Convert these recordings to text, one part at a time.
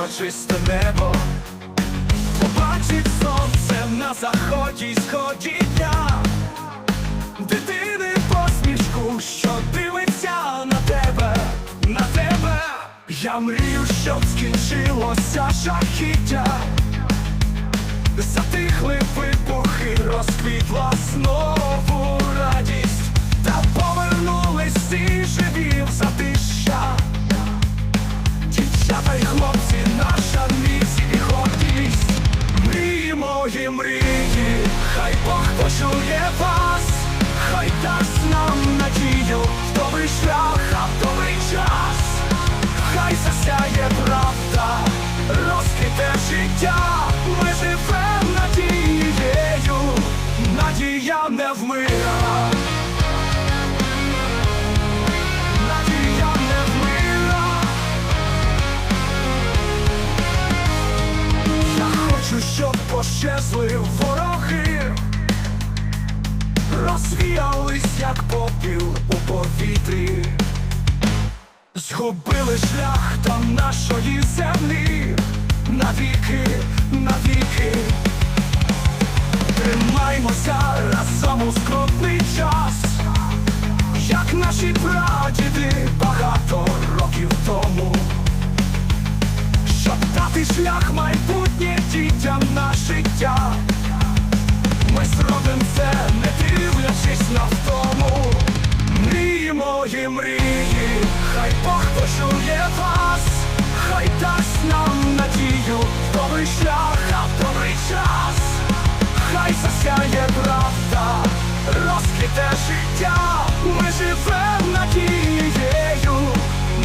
прагне про чисте небо, побачить сонце на заході й сході дня, дитини посмішку, що дивиться на тебе, на тебе. Я мрію, щоб скінчилося жахіття. Затихли вибухи, розквітла не вмира. Надія не вмира. Я хочу, щоб пощезли вороги, розвіялись, як попіл у повітрі. Згубили шлях до нашої землі навіки, навіки. Наші прадіди багато років тому, щоб дати шлях майбутнє дітям на життя. Ми зробимо це, не дивлячись на втому. мріємо мої мрії, розквіте життя, ми живем надією,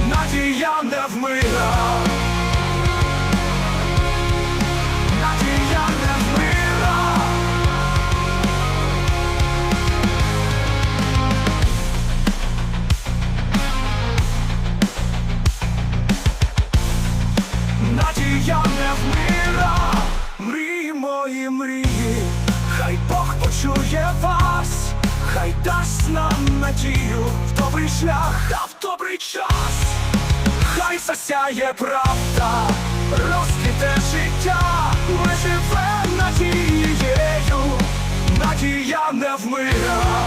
надія не вмира. Надія не вмира. Надія не вмира, мрії мої мрії, хай Бог почує хай дасть нам надію в добрий шлях, а в добрий час, хай засяє правда, розквіте життя, ми живе надією, надія не вмира.